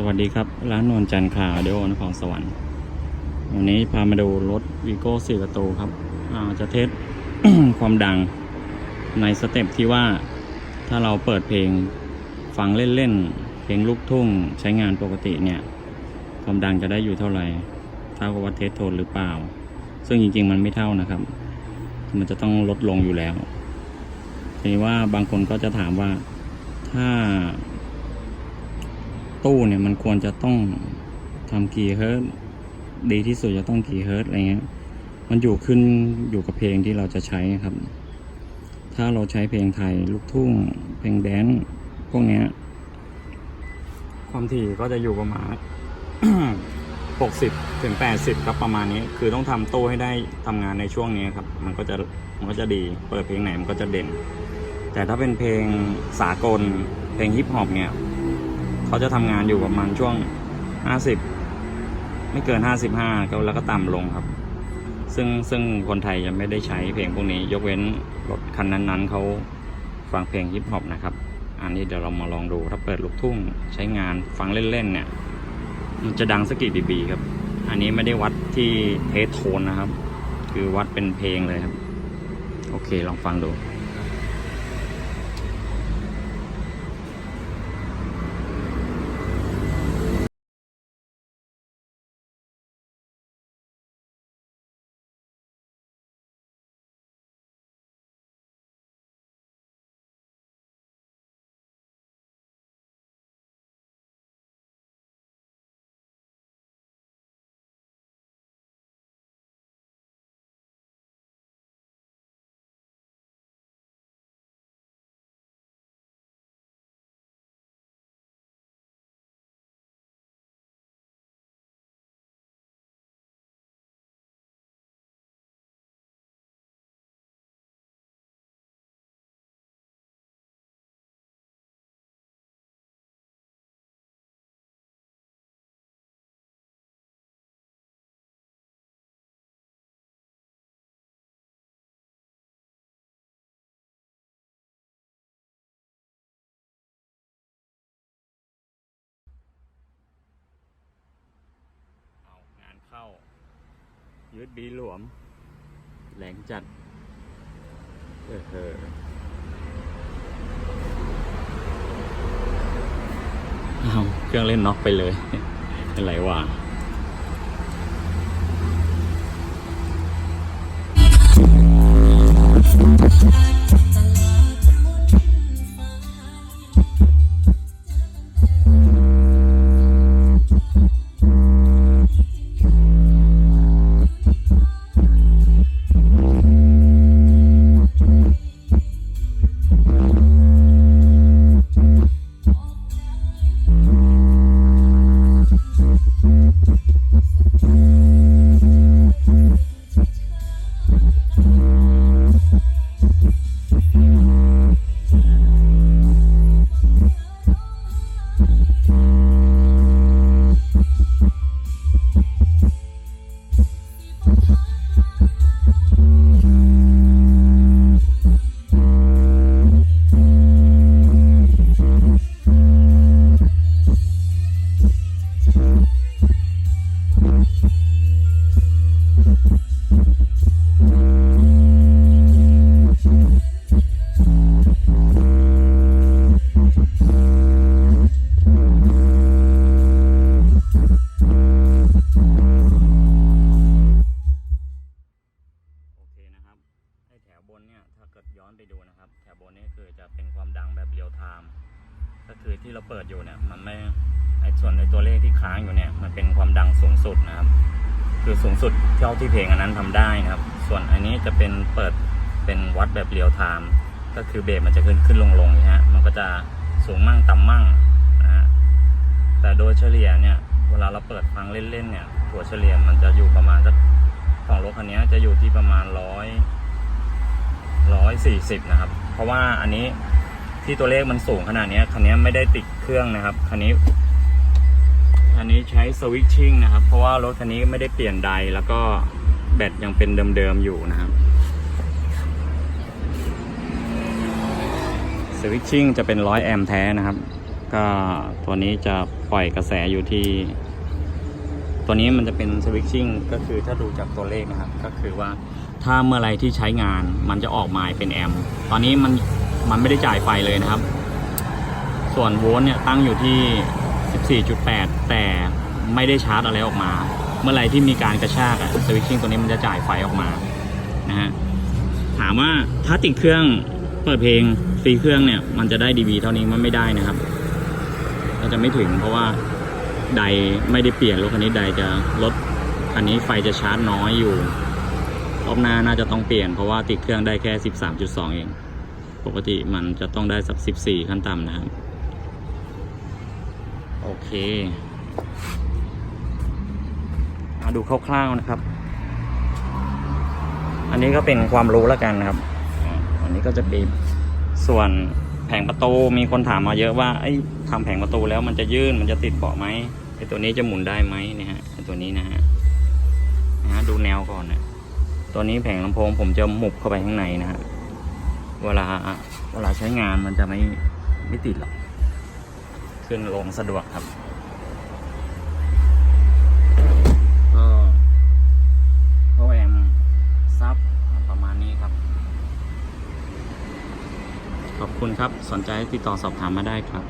สวัสดีครับ ร้านนวลจันทร์คาร์เดโอนครสวรรค์วันนี้พามาดูรถวีโก้สี่ประตูครับาจะเทสความดังในสเต็ปที่ว่าถ้าเราเปิดเพลงฟังเล่นๆ เพลงลูกทุ่งใช้งานปกติเนี่ย ความดังจะได้อยู่เท่าไหร่ เท่ากับว่าเทสโทนหรือเปล่า ซึ่งจริงๆมันไม่เท่านะครับ มันจะต้องลดลงอยู่แล้วทีนี้ว่าบางคนก็จะถามว่าถ้า ตู้เนี่ยมันควรจะต้องทำกี่เฮิร์ตดีที่สุดจะต้องกี่เฮิร์ตอะไรเงี้ย มันอยู่ขึ้นอยู่กับเพลงที่เราจะใช้ครับ ถ้าเราใช้เพลงไทยลูกทุ่ง เพลงแดนซ์พวกเนี้ย ความถี่ก็จะอยู่ประมาณ 60ถึง80ครับประมาณนี้ คือต้องทำตู้ให้ได้ทำงานในช่วงนี้ครับ มันก็จะมันก็จะดี เปิดเพลงไหนมันก็จะเด่น แต่ถ้าเป็นเพลงสากล เพลงฮิปฮอปเนี่ย เขาจะทำงานอยู่ประมาณช่วง 50 ไม่เกิน 55 ก็แล้วก็ต่ำลงครับ ซึ่งซึ่งคนไทยยังไม่ได้ใช้เพลงพวกนี้ ยกเว้นรถคันนั้นๆเขาฟังเพลงฮิปฮอปนะครับ อันนี้เดี๋ยวเรามาลองดูถ้าเปิดลูกทุ่งใช้งานฟังเล่นๆเนี่ย มันจะดังสักกี่ดีบีครับ อันนี้ไม่ได้วัดที่เทสโทนนะครับ คือวัดเป็นเพลงเลยครับ โอเคลองฟังดู ยืดบีหลวม แหลงจัด เออเออเอาเครื่องเล่นน็อกไปเลย เป็นไรวะ ที่เราเปิดอยู่เนี่ยมันไม่ไอส่วนในตัวเลขที่ค้างอยู่เนี่ยมันเป็นความดังสูงสุดนะครับ คือสูงสุดเท่าที่เพลงอันนั้นทำได้นะครับ ส่วนอันนี้จะเป็นเปิดเป็นวัดแบบเรียลไทม์ก็คือเบสมันจะขึ้นขึ้นลงลงนะฮะมันก็จะสูงมั่งต่ำมั่งนะฮะแต่โดยเฉลี่ยเนี่ยเวลาเราเปิดฟังเล่นๆเนี่ยถัวเฉลี่ยมันจะอยู่ประมาณสักของรถคันนี้จะอยู่ที่ประมาณร้อยร้อยสี่สิบนะครับ เพราะว่าอันนี้ ที่ตัวเลขมันสูงขนาดนี้คันนี้ไม่ได้ติดเครื่องนะครับคันนี้อันนี้ใช้สวิตชิ่งนะครับ เพราะว่ารถคันนี้ไม่ได้เปลี่ยนใดแล้วก็แบตยังเป็นเดิมๆอยู่นะครับสวิตชิ่งจะเป็นร้อยแอมแท้นะครับ ก็ตัวนี้จะปล่อยกระแสอยู่ที่ ตัวนี้มันจะเป็นสวิตชิ่งก็คือถ้าดูจากตัวเลขนะครับ ก็คือว่าถ้าเมื่อไรที่ใช้งานมันจะออกมาเป็นแอม ตอนนี้มัน มันไม่ได้จ่ายไฟเลยนะครับ ส่วนโวลต์เนี่ยตั้งอยู่ที่ 14.8 แต่ไม่ได้ชาร์จอะไรออกมา เมื่อไรที่มีการกระชากอะสวิตชิ่งตัวนี้มันจะจ่ายไฟออกมานะฮะถามว่าถ้าติดเครื่องเปิดเพลงฟรีเครื่องเนี่ย มันจะได้ดีบีเท่านี้มันไม่ได้นะครับก็จะไม่ถึงเพราะว่าไดไม่ได้เปลี่ยนรถคันนี้ไดจะลดคันนี้ไฟจะชาร์จน้อยอยู่รอบหน้าน่าจะต้องเปลี่ยนเพราะว่าติดเครื่องได้แค่ 13.2 เอง ปกติมันจะต้องได้สัก 14 ขั้นต่ำนะครับ โอเคมาดูคร่าวๆนะครับ อันนี้ก็เป็นความรู้แล้วกันนะครับ อันนี้ก็จะเป็นส่วนแผงประตูมีคนถามมาเยอะว่าไอ้ทำแผงประตูแล้วมันจะยื่นมันจะติดเบาะไหมไอ้ตัวนี้จะหมุนได้ไหมเนี่ยฮะไอ้ตัวนี้นะฮะนะฮะดูแนวก่อนนะตัวนี้แผงลำโพงผมจะหมุบเข้าไปข้างในนะฮะ เวลาเวลาใช้งานมันจะไม่ไม่ติดหรอก ขึ้นลงสะดวกครับก็โปรแอมซับประมาณนี้ครับ ขอบคุณครับสนใจติดต่อสอบถามมาได้ครับ